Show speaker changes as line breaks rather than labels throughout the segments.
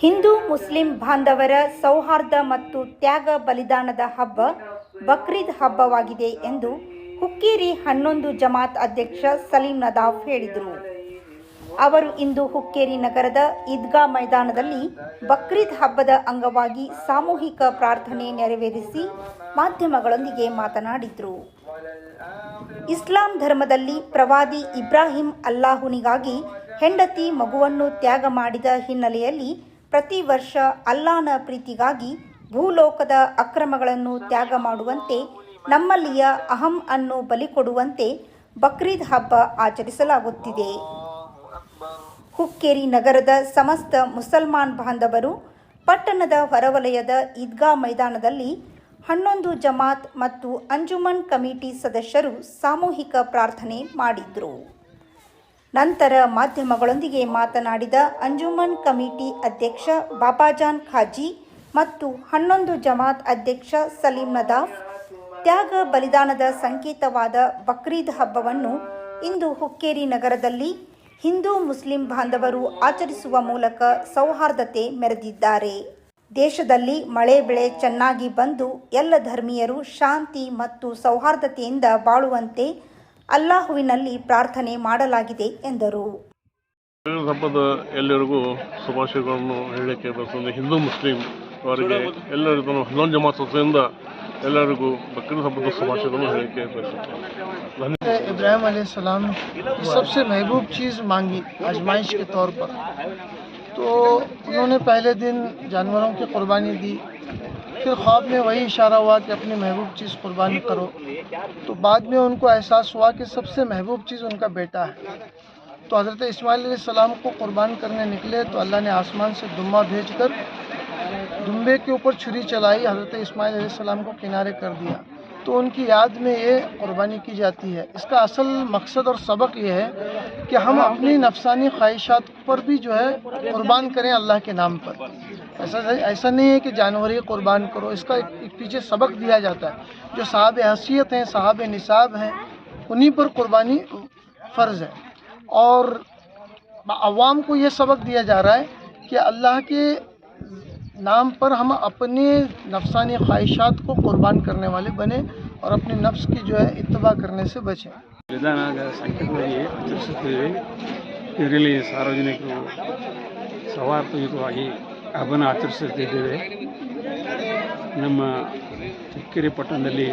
Hindu Muslim ಬಾಂಧವರ ಸೌಹಾರ್ದ ಮತ್ತು ತ್ಯಾಗ ಬಲಿದಾನದ ಹಬ್ಬ ಬಕ್ರೀದ್ ಹಬ್ಬವಾಗಿದೆ ಎಂದು ಹುಕ್ಕೇರಿ ಹನ್ನೊಂದು ಜಮಾತ್ ಅಧ್ಯಕ್ಷ ಸಲೀಂ ನದಾಫ್ ಹೇಳಿದರು. ಅವರು ಇಂದು ಹುಕ್ಕೇರಿ ನಗರದ ಈದ್ಗಾ ಮೈದಾನದಲ್ಲಿ ಬಕ್ರೀದ್ ಹಬ್ಬದ ಅಂಗವಾಗಿ ಸಾಮೂಹಿಕ ಪ್ರಾರ್ಥನೆ ನೆರವೇರಿಸಿ ಮಾಧ್ಯಮಗಳೊಂದಿಗೆ ಮಾತನಾಡಿದರು. ಇಸ್ಲಾಂ ಧರ್ಮದಲ್ಲಿ ಪ್ರವಾದಿ ಇಬ್ರಾಹಿಂ ಅಲ್ಲಾಹುನಿಗಾಗಿ ಹೆಂಡತಿ ಮಗುವನ್ನು ತ್ಯಾಗ ಮಾಡಿದ ಹಿನ್ನೆಲೆಯಲ್ಲಿ ಪ್ರತಿ ವರ್ಷ ಅಲ್ಲಾನ ಪ್ರೀತಿಗಾಗಿ ಭೂಲೋಕದ ಅಕ್ರಮಗಳನ್ನು ತ್ಯಾಗ ಮಾಡುವಂತೆ ನಮ್ಮಲ್ಲಿಯ ಅಹಂ ಅನ್ನು ಬಲಿ ಕೊಡುವಂತೆ ಬಕ್ರೀದ್ ಹಬ್ಬ ಆಚರಿಸಲಾಗುತ್ತಿದೆ. ಹುಕ್ಕೇರಿ ನಗರದ ಸಮಸ್ತ ಮುಸಲ್ಮಾನ್ ಬಾಂಧವರು ಪಟ್ಟಣದ ಹೊರವಲಯದ ಈದ್ಗಾ ಮೈದಾನದಲ್ಲಿ ಹನ್ನೊಂದು ಜಮಾತ್ ಮತ್ತು ಅಂಜುಮನ್ ಕಮಿಟಿ ಸದಸ್ಯರು ಸಾಮೂಹಿಕ ಪ್ರಾರ್ಥನೆ ಮಾಡಿದ್ರು. ನಂತರ ಮಾಧ್ಯಮಗಳೊಂದಿಗೆ ಮಾತನಾಡಿದ ಅಂಜುಮನ್ ಕಮಿಟಿ ಅಧ್ಯಕ್ಷ ಬಾಬಾಜಾನ್ ಖಾಜಿ ಮತ್ತು ಹನ್ನೊಂದು ಜಮಾತ್ ಅಧ್ಯಕ್ಷ ಸಲೀಂ ನದಾಫ್, ತ್ಯಾಗ ಬಲಿದಾನದ ಸಂಕೇತವಾದ ಬಕ್ರೀದ್ ಹಬ್ಬವನ್ನು ಇಂದು ಹುಕ್ಕೇರಿ ನಗರದಲ್ಲಿ ಹಿಂದೂ ಮುಸ್ಲಿಂ ಬಾಂಧವರು ಆಚರಿಸುವ ಮೂಲಕ ಸೌಹಾರ್ದತೆ ಮೆರೆದಿದ್ದಾರೆ. ದೇಶದಲ್ಲಿ ಮಳೆ ಬೆಳೆ ಚೆನ್ನಾಗಿ ಬಂದು ಎಲ್ಲ ಧರ್ಮೀಯರು ಶಾಂತಿ ಮತ್ತು ಸೌಹಾರ್ದತೆಯಿಂದ ಬಾಳುವಂತೆ ಅಲ್ಲಾಹುವಿನಲ್ಲಿ ಪ್ರಾರ್ಥನೆ ಮಾಡಲಾಗಿದೆ ಎಂದರು
ಬಕ್ರೀದ್ ಹಬ್ಬದ ಎಲ್ಲರಿಗೂ ಶುಭಾಶಯಗಳನ್ನು ಹೇಳಲಿಕ್ಕೆ ಬರ್ತದೆ ಹಿಂದೂ ಮುಸ್ಲಿಂ ಅವರಿಗೆ ಎಲ್ಲರಿಗೂ ಹನ್ನೊಂದು ಜಮಾತ್ ವತಿಯಿಂದ ಎಲ್ಲರಿಗೂ ಬಕ್ರೀದ್ ಹಬ್ಬದ ಶುಭಾಶಯಗಳನ್ನು ಹೇಳಲಿಕ್ಕೆ ಬಯಸುತ್ತೇನೆ ಧನ್ಯವಾದ
इब्राहिम सलाम सबसे महबूब चीज़ मांगी आजमाइश के तौर पर तो उन्होंने पहले दिन जानवरों की कुर्बानी दी پھر خواب میں وہی اشارہ ہوا کہ اپنی محبوب چیز قربان کرو۔ تو بعد میں ان کو احساس ہوا کہ سب سے محبوب چیز ان کا بیٹا ہے۔ تو حضرت اسماعیل علیہ السلام کو قربان کرنے نکلے تو اللہ نے آسمان سے دمہ بھیج کر دمبے کے اوپر چھری چلائی، حضرت اسماعیل علیہ السلام کو کنارے کر دیا۔ تو ان کی یاد میں یہ قربانی کی جاتی ہے۔ اس کا اصل مقصد اور سبق یہ ہے کہ ہم اپنی نفسانی خواہشات پر بھی جو ہے قربان کریں اللہ کے نام پر۔ ऐसा ऐसा नहीं है कि जानवर ही कुर्बान करो इसका एक, एक पीछे सबक दिया जाता है जो साहब हैसियत हैं साहब निसाब हैं उन्हीं पर कुर्बानी फ़र्ज़ है और अवाम को ये सबक दिया जा रहा है कि अल्लाह के नाम पर हम अपने नफसानी ख्वाहिशात को कुर्बान करने वाले बने और अपने नफ्स की जो है इत्तबा करने से बचें
ವಿಧಾನದ ಸಂಕೇತವಾಗಿ ಆಚರಿಸುತ್ತೇವೆ ಇದರಲ್ಲಿ ಸಾರ್ವಜನಿಕರು ಸೌಹಾರ್ದಯುತವಾಗಿ ಹಬ್ಬನ ಆಚರಿಸುತ್ತಿದ್ದೇವೆ. ನಮ್ಮ ಚಿಕ್ಕೇರಿ ಪಟ್ಟಣದಲ್ಲಿ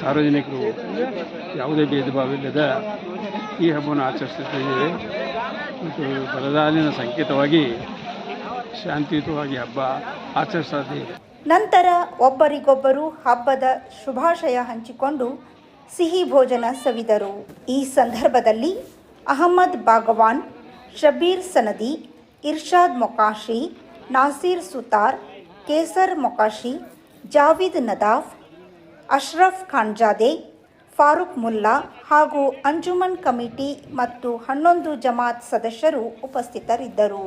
ಸಾರ್ವಜನಿಕರು ಯಾವುದೇ ಭೇದ ಇಲ್ಲದ ಈ ಹಬ್ಬವನ್ನು ಆಚರಿಸುತ್ತಿದ್ದೇವೆ. ಮತ್ತು ಬಲದಾಲಿನ ಸಂಕೇತವಾಗಿ ಶಾಂತಿಯುತವಾಗಿ ಹಬ್ಬ ಆಚರಿಸುತ್ತಿದ್ದೇವೆ
ನಂತರ ಒಬ್ಬರಿಗೊಬ್ಬರು ಹಬ್ಬದ ಶುಭಾಶಯ ಹಂಚಿಕೊಂಡು ಸಿಹಿ ಭೋಜನ ಸವಿದರು. ಈ ಸಂದರ್ಭದಲ್ಲಿ ಅಹಮದ್ ಭಾಗವಾನ್, ಶಬೀರ್ ಸನದಿ, ಇರ್ಷಾದ್ ಮೊಕಾಶಿ ನಾಸೀರ್ ಸುತಾರ್, ಕೇಸರ್ ಮೊಕಾಶಿ, ಜಾವೀದ್ ನದಾಫ್, ಅಶ್ರಫ್ ಖಾನ್ಜಾದೆ, ಫಾರೂಕ್ ಮುಲ್ಲಾ ಹಾಗೂ ಅಂಜುಮನ್ ಕಮಿಟಿ ಮತ್ತು ಹನ್ನೊಂದು ಜಮಾತ್ ಸದಸ್ಯರು ಉಪಸ್ಥಿತರಿದ್ದರು.